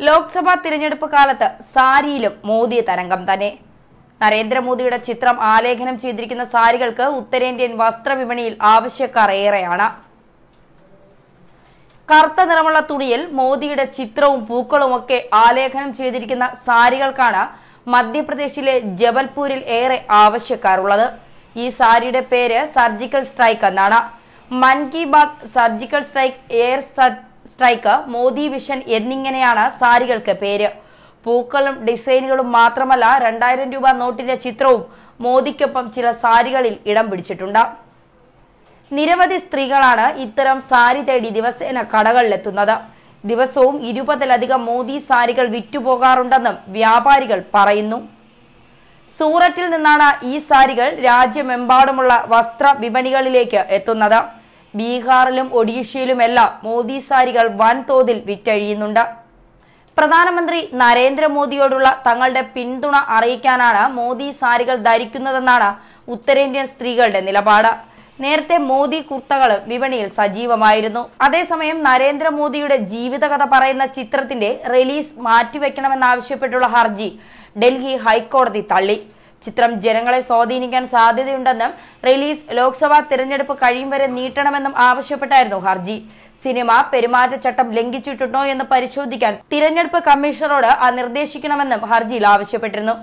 ലോക്സഭാ തിരഞ്ഞെടുപ്പ് കാലത്ത് സാരിയിലും മോദി തരംഗം തന്നെ. നരേന്ദ്രമോദിയുടെ ചിത്രം ആലേഖനം ചെയ്തിരിക്കുന്ന സാരികൾക്ക് ഉത്തരേന്ത്യൻ വസ്ത്രവിപണിയിൽ ആവശ്യക്കാർ ഏറെയാണ്. കറുത്ത നിറമുള്ള തുണിയിൽ മോദിയുടെ ചിത്രവും പൂക്കളും ഒക്കെ ആലേഖനം ചെയ്തിരിക്കുന്ന സാരികൾക്കാണ് മധ്യപ്രദേശിലെ ജബൽപൂരിൽ ഏറെ ആവശ്യക്കാരുള്ളത്. ഈ സാരിയുടെ പേര് സർജിക്കൽ സ്ട്രൈക്ക് എന്നാണ്. Mann Ki Baat surgical strike air strike Modi vision എന്നിങ്ങനെയാണ് സാരികൾക്ക് പേര്. പൂക്കളും ഡിസൈനുകളും മാത്രമല്ല രണ്ടായിരം രൂപ നോട്ടിന്റെ ചിത്രവും മോദിക്കൊപ്പം ചില സാരികളിൽ ഇടം പിടിച്ചിട്ടുണ്ട്. നിരവധി സ്ത്രീകളാണ് ഇത്തരം സാരി തേടി ദിവസേന കടകളിലെത്തുന്നത്. ദിവസവും ഇരുപതിലധികം മോദി സാരികൾ വിറ്റുപോകാറുണ്ടെന്നും വ്യാപാരികൾ പറയുന്നു. സൂററ്റിൽ നിന്നാണ് ഈ സാരികൾ രാജ്യമെമ്പാടുമുള്ള വസ്ത്ര വിപണികളിലേക്ക് എത്തുന്നത്. ബീഹാറിലും ഒഡീഷയിലുമെല്ലാം മോദി സാരികൾ വൻതോതിൽ വിറ്റഴിയുന്നുണ്ട്. പ്രധാനമന്ത്രി നരേന്ദ്രമോദിയോടുള്ള തങ്ങളുടെ പിന്തുണ അറിയിക്കാനാണ് മോദി സാരികൾ ധരിക്കുന്നതെന്നാണ് ഉത്തരേന്ത്യൻ സ്ത്രീകളുടെ നിലപാട്. നേരത്തെ മോദി കുർത്തകളും വിപണിയിൽ സജീവമായിരുന്നു. അതേസമയം നരേന്ദ്രമോദിയുടെ ജീവിതകഥ പറയുന്ന ചിത്രത്തിന്റെ റിലീസ് മാറ്റിവെക്കണമെന്നാവശ്യപ്പെട്ടുള്ള ഹർജി ഡൽഹി ഹൈക്കോടതി തള്ളി. ചിത്രം ജനങ്ങളെ സ്വാധീനിക്കാൻ സാധ്യതയുണ്ടെന്നും റിലീസ് ലോക്സഭാ തിരഞ്ഞെടുപ്പ് കഴിയും വരെ നീട്ടണമെന്നും ആവശ്യപ്പെട്ടായിരുന്നു ഹർജി. സിനിമ പെരുമാറ്റച്ചട്ടം ലംഘിച്ചിട്ടുണ്ടോ എന്ന് പരിശോധിക്കാൻ തിരഞ്ഞെടുപ്പ് കമ്മീഷണറോട് നിർദ്ദേശിക്കണമെന്നും ഹർജിയിൽ ആവശ്യപ്പെട്ടിരുന്നു.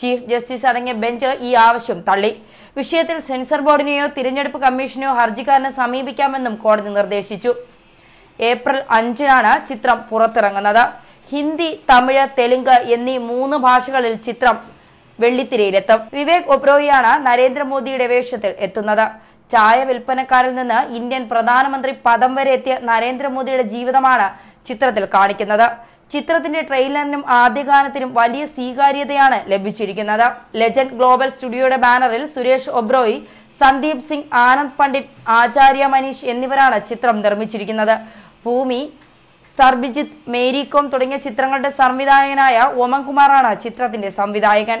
ചീഫ് ജസ്റ്റിസ് അടങ്ങിയ ബെഞ്ച് ഈ ആവശ്യം തള്ളി. വിഷയത്തിൽ സെൻസർ ബോർഡിനെയോ തിരഞ്ഞെടുപ്പ് കമ്മീഷനെയോ ഹർജിക്കാരനെ സമീപിക്കാമെന്നും കോടതി നിർദ്ദേശിച്ചു. ഏപ്രിൽ അഞ്ചിനാണ് ചിത്രം പുറത്തിറങ്ങുന്നത്. ഹിന്ദി തമിഴ് തെലുങ്ക് എന്നീ മൂന്ന് ഭാഷകളിൽ ചിത്രം വെള്ളിത്തിരയിലെത്തും. വിവേക് ഒബ്രോയിയാണ് നരേന്ദ്രമോദിയുടെ വേഷത്തിൽ എത്തുന്നത്. ചായ വിൽപ്പനക്കാരിൽ നിന്ന് ഇന്ത്യൻ പ്രധാനമന്ത്രി പദം വരെ എത്തിയ നരേന്ദ്രമോദിയുടെ ജീവിതമാണ് ചിത്രത്തിൽ കാണിക്കുന്നത്. ചിത്രത്തിന്റെ ട്രെയിലറിനും ആദ്യഗാനത്തിനും വലിയ സ്വീകാര്യതയാണ് ലഭിച്ചിരിക്കുന്നത്. ലെജൻഡ് ഗ്ലോബൽ സ്റ്റുഡിയോയുടെ ബാനറിൽ സുരേഷ് ഒബ്രോയി സന്ദീപ് സിംഗ് ആനന്ദ് പണ്ഡിറ്റ് ആചാര്യ മനീഷ് എന്നിവരാണ് ചിത്രം നിർമ്മിച്ചിരിക്കുന്നത്. ഭൂമി സർബിജിത്ത് മേരികോം തുടങ്ങിയ ചിത്രങ്ങളുടെ സംവിധായകനായ ഓമൻ കുമാറാണ് ചിത്രത്തിന്റെ സംവിധായകൻ.